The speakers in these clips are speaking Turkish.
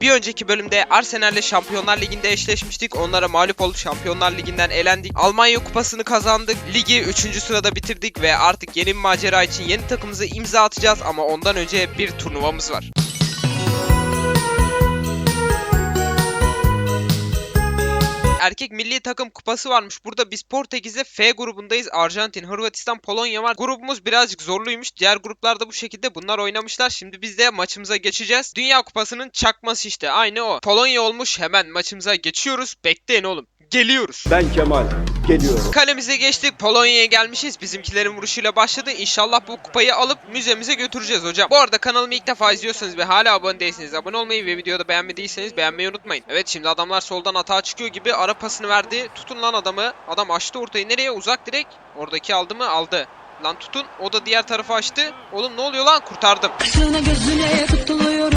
Bir önceki bölümde Arsenal'le Şampiyonlar Ligi'nde eşleşmiştik. Onlara mağlup olup Şampiyonlar Ligi'nden elendik. Almanya kupasını kazandık. Ligi 3. sırada bitirdik ve artık yeni bir macera için yeni takımımıza imza atacağız ama ondan önce bir turnuvamız var. Erkek milli takım kupası varmış. Burada biz Portekiz'de F grubundayız. Arjantin, Hırvatistan, Polonya var. Grubumuz birazcık zorluymuş. Diğer gruplarda bu şekilde bunlar oynamışlar. Şimdi biz de maçımıza geçeceğiz. Dünya kupasının çakması işte. Aynı o. Polonya olmuş. Hemen maçımıza geçiyoruz. Bekleyin oğlum. Geliyoruz. Ben Kemal. Geliyorum. Kalemize geçtik. Polonya'ya gelmişiz. Bizimkilerin vuruşuyla başladı. İnşallah bu kupayı alıp müzemize götüreceğiz hocam. Bu arada kanalımı ilk defa izliyorsanız ve hala abone değilseniz abone olmayı ve videoda beğenmediyseniz beğenmeyi unutmayın. Evet şimdi adamlar soldan atağa çıkıyor gibi ara pasını verdi. Tutun lan adamı. Adam açtı ortayı. Nereye? Uzak direkt. Oradaki aldı mı? Aldı. Lan tutun. O da diğer tarafa açtı. Oğlum ne oluyor lan? Kurtardım.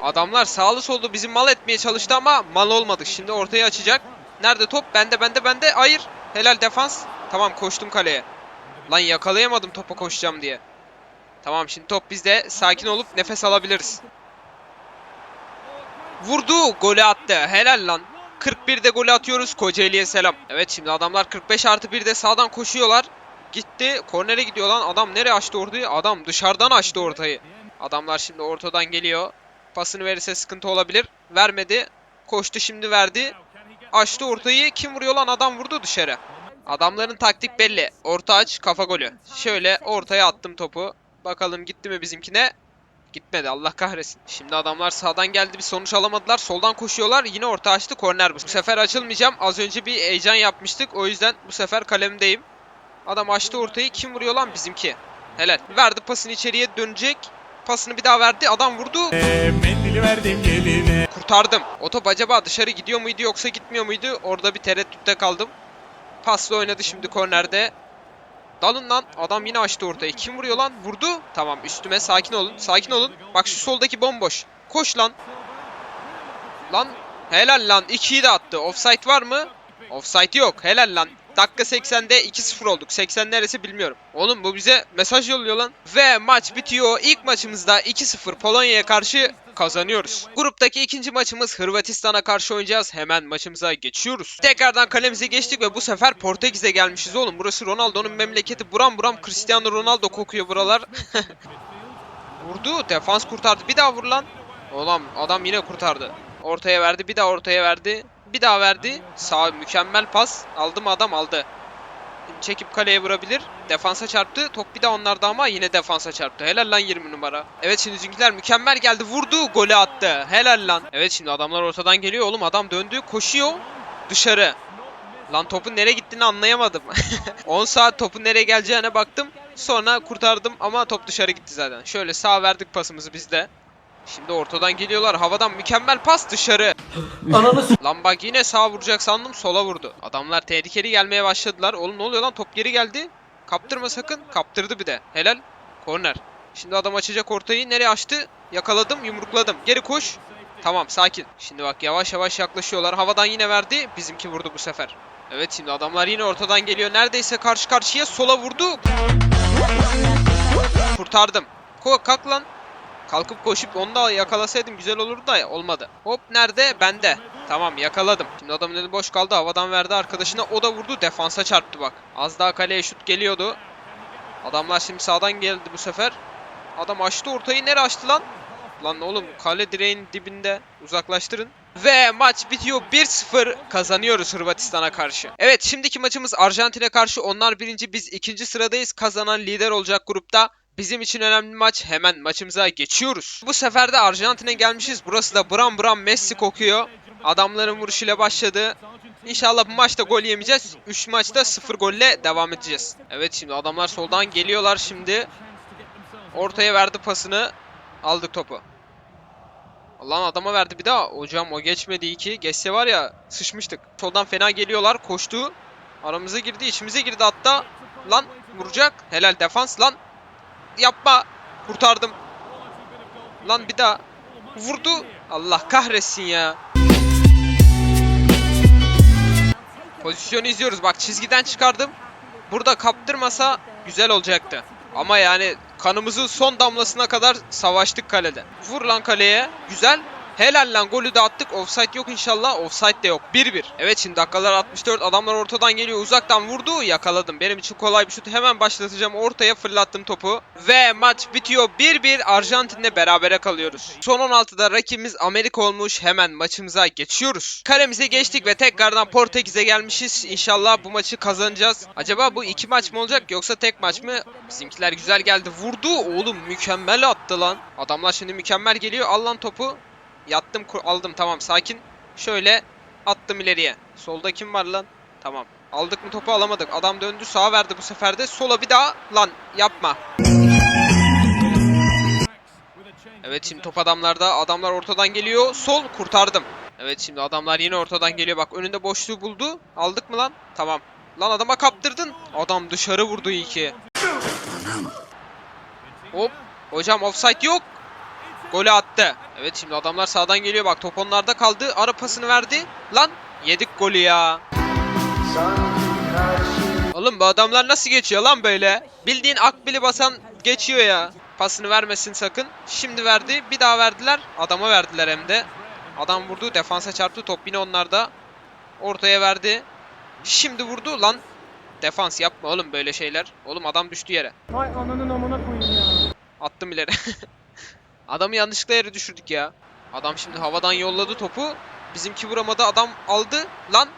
Adamlar sağlı sollu bizi mal etmeye çalıştı ama mal olmadık. Şimdi ortaya açacak. Nerede top? Bende bende bende. Hayır. Helal defans. Tamam koştum kaleye. Lan yakalayamadım topa koşacağım diye. Tamam şimdi top bizde. Sakin olup nefes alabiliriz. Vurdu. Golü attı. Helal lan. 41'de golü atıyoruz. Kocaeli'ye selam. Evet şimdi adamlar 45 artı 1'de sağdan koşuyorlar. Gitti. Kornere gidiyor lan. Adam nereye açtı ortayı? Adam dışarıdan açtı ortayı. Adamlar şimdi ortadan geliyor. Pasını verirse sıkıntı olabilir. Vermedi. Koştu şimdi verdi. Açtı ortayı. Kim vuruyor lan? Adam vurdu dışarı. Adamların taktik belli. Orta aç, kafa golü. Şöyle ortaya attım topu. Bakalım gitti mi bizimkine? Gitmedi Allah kahretsin. Şimdi adamlar sağdan geldi bir sonuç alamadılar. Soldan koşuyorlar. Yine orta açtı korner bu. Bu sefer açılmayacağım. Az önce bir heyecan yapmıştık. O yüzden bu sefer kalemdeyim. Adam açtı ortayı. Kim vuruyor lan bizimki? Helal. Verdi pasını içeriye dönecek. Pasını bir daha verdi. Adam vurdu. Ee, mendili verdim geline. Kurtardım. O top acaba dışarı gidiyor muydu yoksa gitmiyor muydu? Orada bir tereddütte kaldım. Pasla oynadı şimdi kornerde. Dalın lan. Adam yine açtı ortayı. Kim vuruyor lan? Vurdu. Tamam üstüme sakin olun. Sakin olun. Bak şu soldaki bomboş. Koş lan. Lan. Helal lan. 2'yi de attı. Offside var mı? Offside yok. Helal lan. Dakika 80'de 2-0 olduk. 80 neresi bilmiyorum. Oğlum bu bize mesaj yolluyor lan. Ve maç bitiyor. İlk maçımızda 2-0 Polonya'ya karşı kazanıyoruz. Gruptaki ikinci maçımız Hırvatistan'a karşı oynayacağız. Hemen maçımıza geçiyoruz. Tekrardan kalemize geçtik ve bu sefer Portekiz'e gelmişiz oğlum. Burası Ronaldo'nun memleketi. Buram buram Cristiano Ronaldo kokuyor buralar. Vurdu. Defans kurtardı. Bir daha vur lan. Oğlum adam yine kurtardı. Ortaya verdi. Bir daha ortaya verdi. Bir daha verdi. Sağ mükemmel pas. Aldı mı adam aldı. Çekip kaleye vurabilir. Defansa çarptı. Top bir daha onlarda ama yine defansa çarptı. Helal lan 20 numara. Evet şimdi bizimkiler mükemmel geldi. Vurdu. Golü attı. Helal lan. Evet şimdi adamlar ortadan geliyor oğlum. Adam döndü. Koşuyor. Dışarı. Lan topun nereye gittiğini anlayamadım. 10 saat topun nereye geleceğine baktım. Sonra kurtardım ama top dışarı gitti zaten. Şöyle sağ verdik pasımızı biz de. Şimdi ortadan geliyorlar. Havadan mükemmel pas dışarı. Lan bak yine sağ vuracak sandım sola vurdu. Adamlar tehlikeli gelmeye başladılar. Oğlum ne oluyor lan top geri geldi. Kaptırma sakın. Kaptırdı bir de. Helal. Korner. Şimdi adam açacak ortayı. Nereye açtı? Yakaladım yumrukladım. Geri koş. Tamam sakin. Şimdi bak yavaş yavaş yaklaşıyorlar. Havadan yine verdi. Bizimki vurdu bu sefer. Evet şimdi adamlar yine ortadan geliyor. Neredeyse karşı karşıya sola vurdu. Kurtardım. Ko kalk lan. Kalkıp koşup onu da yakalasaydım güzel olurdu da olmadı. Hop nerede? Bende. Tamam yakaladım. Şimdi adamın eli boş kaldı. Havadan verdi arkadaşına. O da vurdu. Defansa çarptı bak. Az daha kaleye şut geliyordu. Adamlar şimdi sağdan geldi bu sefer. Adam açtı ortayı. Nereye açtı lan? Lan oğlum kale direğin dibinde. Uzaklaştırın. Ve maç bitiyor 1-0 kazanıyoruz Hırvatistan'a karşı. Evet şimdiki maçımız Arjantin'e karşı. Onlar birinci biz ikinci sıradayız. Kazanan lider olacak grupta. Bizim için önemli maç. Hemen maçımıza geçiyoruz. Bu sefer de Arjantin'e gelmişiz. Burası da bram bram Messi kokuyor. Adamların vuruşuyla başladı. İnşallah bu maçta gol yemeyeceğiz. 3 maçta 0 golle devam edeceğiz. Evet şimdi adamlar soldan geliyorlar şimdi. Ortaya verdi pasını. Aldık topu. Allah'ın adama verdi bir daha. Hocam o geçmedi iki. Geçse var ya sıçmıştık. Soldan fena geliyorlar. Koştu. Aramıza girdi. içimize girdi hatta. Lan vuracak. Helal defans lan. Yapma. Kurtardım. Lan bir daha. Vurdu. Allah kahretsin ya. Pozisyonu izliyoruz. Bak çizgiden çıkardım. Burada kaptırmasa güzel olacaktı. Ama yani kanımızın son damlasına kadar savaştık kalede. Vur lan kaleye. Güzel. Helal lan golü de attık. Offside yok inşallah. Offside de yok. 1-1. Evet şimdi dakikalar 64. Adamlar ortadan geliyor. Uzaktan vurdu. Yakaladım. Benim için kolay bir şut. Hemen başlatacağım. Ortaya fırlattım topu. Ve maç bitiyor. 1-1. Arjantin'le berabere kalıyoruz. Son 16'da rakibimiz Amerika olmuş. Hemen maçımıza geçiyoruz. Kalemize geçtik ve tekrardan Portekiz'e gelmişiz. İnşallah bu maçı kazanacağız. Acaba bu iki maç mı olacak yoksa tek maç mı? Bizimkiler güzel geldi. Vurdu. Oğlum mükemmel attı lan. Adamlar şimdi mükemmel geliyor. Al lan topu. Yattım aldım tamam sakin. Şöyle attım ileriye. Solda kim var lan? Tamam. Aldık mı topu alamadık. Adam döndü sağa verdi bu sefer de. Sola bir daha. Lan yapma. Evet şimdi top adamlarda. Adamlar ortadan geliyor. Sol kurtardım. Evet şimdi adamlar yine ortadan geliyor. Bak önünde boşluğu buldu. Aldık mı lan? Tamam. Lan adama kaptırdın. Adam dışarı vurdu iyi ki. Hop. Hocam offside yok. Golü attı. Evet şimdi adamlar sağdan geliyor bak top onlarda kaldı. Ara pasını verdi. Lan yedik golü ya. Oğlum bu adamlar nasıl geçiyor lan böyle? Bildiğin akbili basan geçiyor ya. Pasını vermesin sakın. Şimdi verdi. Bir daha verdiler. Adama verdiler hem de. Adam vurdu. Defansa çarptı. Top yine onlarda. Ortaya verdi. Şimdi vurdu lan. Defans yapma oğlum böyle şeyler. Oğlum adam düştü yere. Vay ananın amına koyayım ya. Attım ileri. Adamı yanlışlıkla yere düşürdük ya. Adam şimdi havadan yolladı topu. Bizimki vuramadı. Adam aldı. Lan.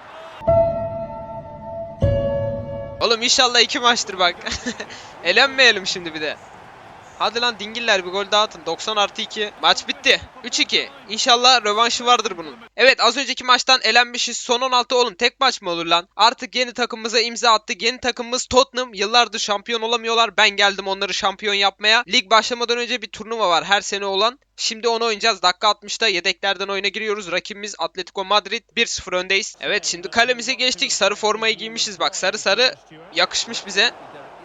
Oğlum inşallah iki maçtır bak. Elenmeyelim şimdi bir de. Hadi lan dingiller bir gol daha atın. 90 artı 2. Maç bitti. 3-2. İnşallah rövanşı vardır bunun. Evet az önceki maçtan elenmişiz. Son 16 oğlum tek maç mı olur lan? Artık yeni takımımıza imza attık. Yeni takımımız Tottenham. Yıllardır şampiyon olamıyorlar. Ben geldim onları şampiyon yapmaya. Lig başlamadan önce bir turnuva var her sene olan. Şimdi onu oynayacağız. Dakika 60'da yedeklerden oyuna giriyoruz. Rakibimiz Atletico Madrid. 1-0 öndeyiz. Evet şimdi kalemize geçtik. Sarı formayı giymişiz bak. Sarı sarı yakışmış bize.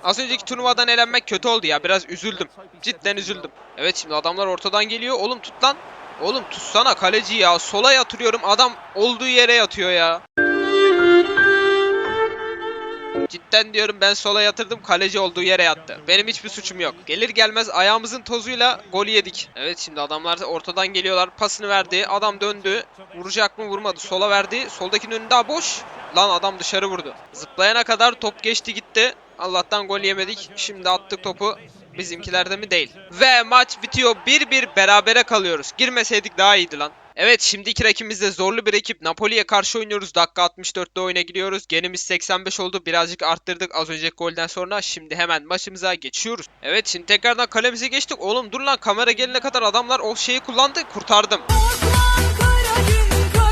Az önceki turnuvadan elenmek kötü oldu ya. Biraz üzüldüm. Cidden üzüldüm. Evet şimdi adamlar ortadan geliyor. Oğlum tut lan. Oğlum tutsana kaleci ya. Sola yatırıyorum. Adam olduğu yere yatıyor ya. Cidden diyorum ben sola yatırdım kaleci olduğu yere yattı. Benim hiçbir suçum yok. Gelir gelmez ayağımızın tozuyla golü yedik. Evet şimdi adamlar ortadan geliyorlar. Pasını verdi. Adam döndü. Vuracak mı vurmadı. Sola verdi. Soldakinin önü daha boş. Lan adam dışarı vurdu. Zıplayana kadar top geçti gitti. Allah'tan gol yemedik. Şimdi attık topu. Bizimkilerde mi değil. Ve maç bitiyor. 1-1 berabere kalıyoruz. Girmeseydik daha iyiydi lan. Evet şimdiki rakibimiz de zorlu bir ekip. Napoli'ye karşı oynuyoruz. Dakika 64'te oyuna giriyoruz. Genimiz 85 oldu. Birazcık arttırdık az önceki golden sonra. Şimdi hemen maçımıza geçiyoruz. Evet şimdi tekrardan kalemize geçtik. Oğlum dur lan kamera gelene kadar adamlar o şeyi kullandı. Kurtardım.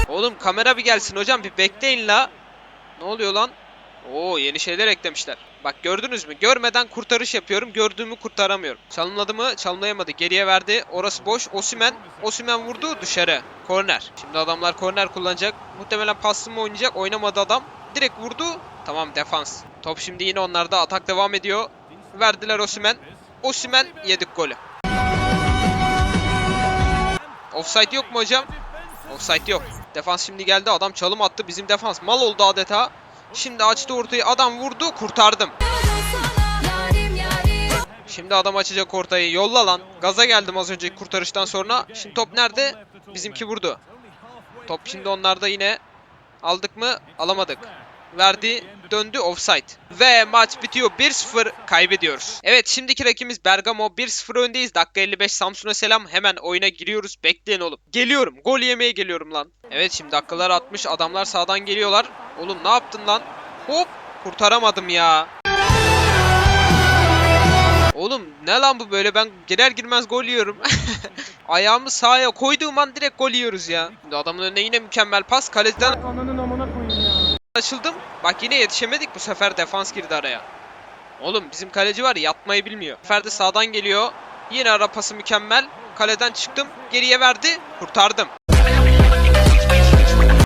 Oğlum kamera bir gelsin hocam bir bekleyin la. Ne oluyor lan? Oo yeni şeyler eklemişler. Bak gördünüz mü? Görmeden kurtarış yapıyorum. Gördüğümü kurtaramıyorum. Çalımladı mı? Çalımlayamadı. Geriye verdi. Orası boş. Osimen. Osimen vurdu dışarı. Korner. Şimdi adamlar korner kullanacak. Muhtemelen paslı mı oynayacak? Oynamadı adam. Direkt vurdu. Tamam defans. Top şimdi yine onlarda. Atak devam ediyor. Verdiler Osimen. Osimen yedik golü. Offside yok mu hocam? Offside yok. Defans şimdi geldi. Adam çalım attı. Bizim defans mal oldu adeta. Şimdi açtı ortayı. Adam vurdu. Kurtardım. Şimdi adam açacak ortayı. Yolla lan. Gaza geldim az önceki kurtarıştan sonra. Şimdi top nerede? Bizimki vurdu. Top şimdi onlarda yine. Aldık mı? Alamadık. Verdi. Döndü offside. Ve maç bitiyor. 1-0 kaybediyoruz. Evet şimdiki rakibimiz Bergamo. 1-0 öndeyiz. Dakika 55 Samsun'a selam. Hemen oyuna giriyoruz. Bekleyin oğlum. Geliyorum. Gol yemeye geliyorum lan. Evet şimdi dakikalar 60. Adamlar sağdan geliyorlar. Oğlum ne yaptın lan? Hop. Kurtaramadım ya. Oğlum ne lan bu böyle ben girer girmez gol yiyorum. Ayağımı sahaya koyduğum an direkt gol yiyoruz ya. Şimdi adamın önüne yine mükemmel pas. Kaleciden Vay ananın amına koyayım ya. Açıldım. Bak yine yetişemedik bu sefer defans girdi araya. Oğlum bizim kaleci var ya yatmayı bilmiyor. Bu sağdan geliyor. Yine ara pası mükemmel. Kaleden çıktım. Geriye verdi. Kurtardım.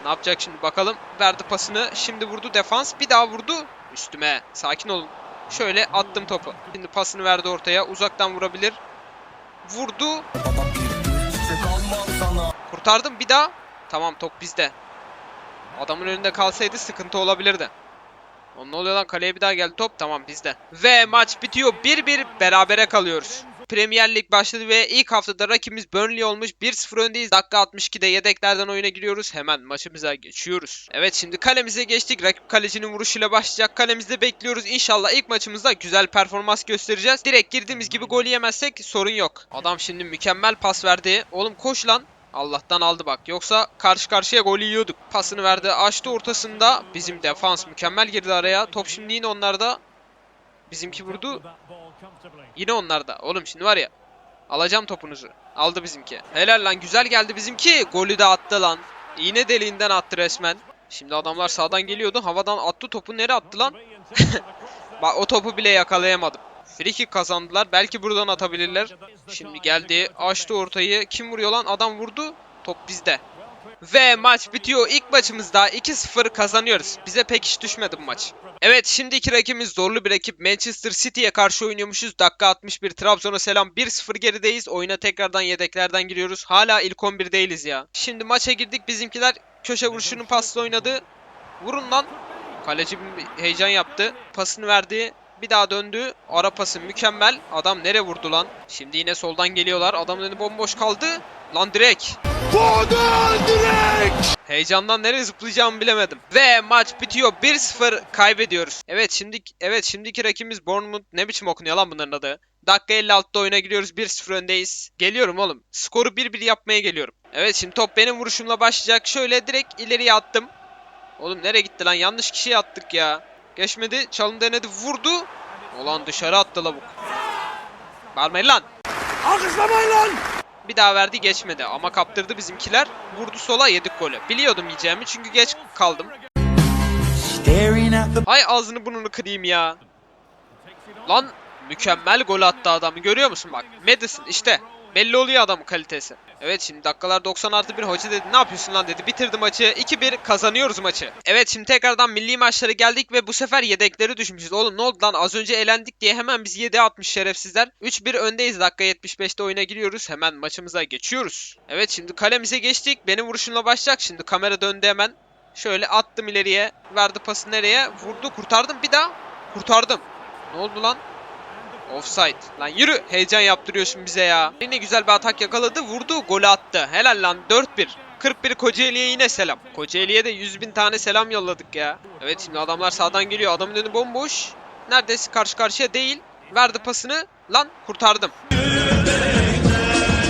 Ne yapacak şimdi bakalım. Verdi pasını. Şimdi vurdu defans. Bir daha vurdu. Üstüme. Sakin olun. Şöyle attım topu. Şimdi pasını verdi ortaya. Uzaktan vurabilir. Vurdu. Kurtardım bir daha. Tamam top bizde. Adamın önünde kalsaydı sıkıntı olabilirdi. O ne oluyor lan kaleye bir daha geldi top. Tamam bizde. Ve maç bitiyor. 1-1 berabere kalıyoruz. Premier Lig başladı ve ilk haftada rakibimiz Burnley olmuş. 1-0 öndeyiz. Dakika 62'de yedeklerden oyuna giriyoruz. Hemen maçımıza geçiyoruz. Evet şimdi kalemize geçtik. Rakip kalecinin vuruşuyla başlayacak. Kalemizde bekliyoruz. İnşallah ilk maçımızda güzel performans göstereceğiz. Direkt girdiğimiz gibi gol yemezsek sorun yok. Adam şimdi mükemmel pas verdi. Oğlum koş lan. Allah'tan aldı bak. Yoksa karşı karşıya gol yiyorduk. Pasını verdi. Açtı ortasında. Bizim defans mükemmel girdi araya. Top şimdi yine onlarda. Bizimki vurdu. Yine onlarda. Oğlum şimdi var ya. Alacağım topunuzu. Aldı bizimki. Helal lan güzel geldi bizimki. Golü de attı lan. İğne deliğinden attı resmen. Şimdi adamlar sağdan geliyordu. Havadan attı topu. Nereye attı lan? Bak o topu bile yakalayamadım. Free kick kazandılar. Belki buradan atabilirler. Şimdi geldi. Açtı ortayı. Kim vuruyor lan? Adam vurdu. Top bizde. Ve maç bitiyor. İlk maçımızda 2-0 kazanıyoruz. Bize pek iş düşmedi bu maç. Evet şimdiki rakibimiz zorlu bir rakip. Manchester City'ye karşı oynuyormuşuz. Dakika 61 Trabzon'a selam. 1-0 gerideyiz. Oyuna tekrardan yedeklerden giriyoruz. Hala ilk 11 değiliz ya. Şimdi maça girdik. Bizimkiler köşe vuruşunu pasla oynadı. Vurun lan. Kaleci heyecan yaptı. Pasını verdi. Bir daha döndü. Ara pası mükemmel. Adam nereye vurdu lan? Şimdi yine soldan geliyorlar. Adamın önü bomboş kaldı. Lan direkt. Heyecandan nereye zıplayacağımı bilemedim. Ve maç bitiyor. 1-0 kaybediyoruz. Evet şimdi evet şimdiki rakibimiz Bournemouth. Ne biçim okunuyor lan bunların adı? Dakika 56'da oyuna giriyoruz. 1-0 öndeyiz. Geliyorum oğlum. Skoru 1-1 yapmaya geliyorum. Evet şimdi top benim vuruşumla başlayacak. Şöyle direkt ileriye attım. Oğlum nereye gitti lan? Yanlış kişiye attık ya. Geçmedi. Çalım denedi. Vurdu. Ulan dışarı attı lavuk. Bağırmayın lan. Alkışlamayın lan! Bir daha verdi geçmedi ama kaptırdı bizimkiler. Vurdu sola yedik golü. Biliyordum yiyeceğimi çünkü geç kaldım. Hay ağzını burnunu kırayım ya. Lan mükemmel gol attı adamı görüyor musun bak. Madison işte. Belli oluyor adamın kalitesi. Evet şimdi dakikalar 90 artı 1 hoca dedi ne yapıyorsun lan dedi. Bitirdi maçı. 2-1 kazanıyoruz maçı. Evet şimdi tekrardan milli maçlara geldik ve bu sefer yedekleri düşmüşüz. Oğlum ne oldu lan az önce elendik diye hemen biz 7 atmış şerefsizler. 3-1 öndeyiz dakika 75'te oyuna giriyoruz. Hemen maçımıza geçiyoruz. Evet şimdi kalemize geçtik. Benim vuruşumla başlayacak şimdi. Kamera döndü hemen. Şöyle attım ileriye. Verdi pası nereye? Vurdu kurtardım bir daha. Kurtardım. Ne oldu lan? Offside. Lan yürü. Heyecan yaptırıyorsun bize ya. Yine güzel bir atak yakaladı. Vurdu. Golü attı. Helal lan. 4-1. 41 Kocaeli'ye yine selam. Kocaeli'ye de 100 bin tane selam yolladık ya. Evet şimdi adamlar sağdan geliyor. Adamın önü bomboş. Neredeyse karşı karşıya değil. Verdi pasını. Lan kurtardım.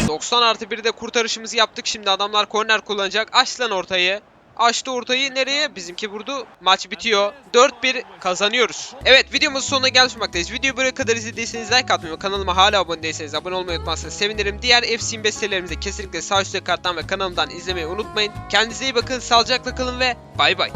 90 artı 1'de kurtarışımızı yaptık. Şimdi adamlar korner kullanacak. Aç lan ortayı. Açtı ortayı nereye? Bizimki vurdu. Maç bitiyor. 4-1 kazanıyoruz. Evet videomuzun sonuna gelmiş bulunmaktayız. Videoyu buraya kadar izlediyseniz like atmayı kanalıma hala abone değilseniz abone olmayı unutmazsanız sevinirim. Diğer FC bestelerimizi kesinlikle sağ üstteki karttan ve kanalımdan izlemeyi unutmayın. Kendinize iyi bakın. Sağlıcakla kalın ve bay bay.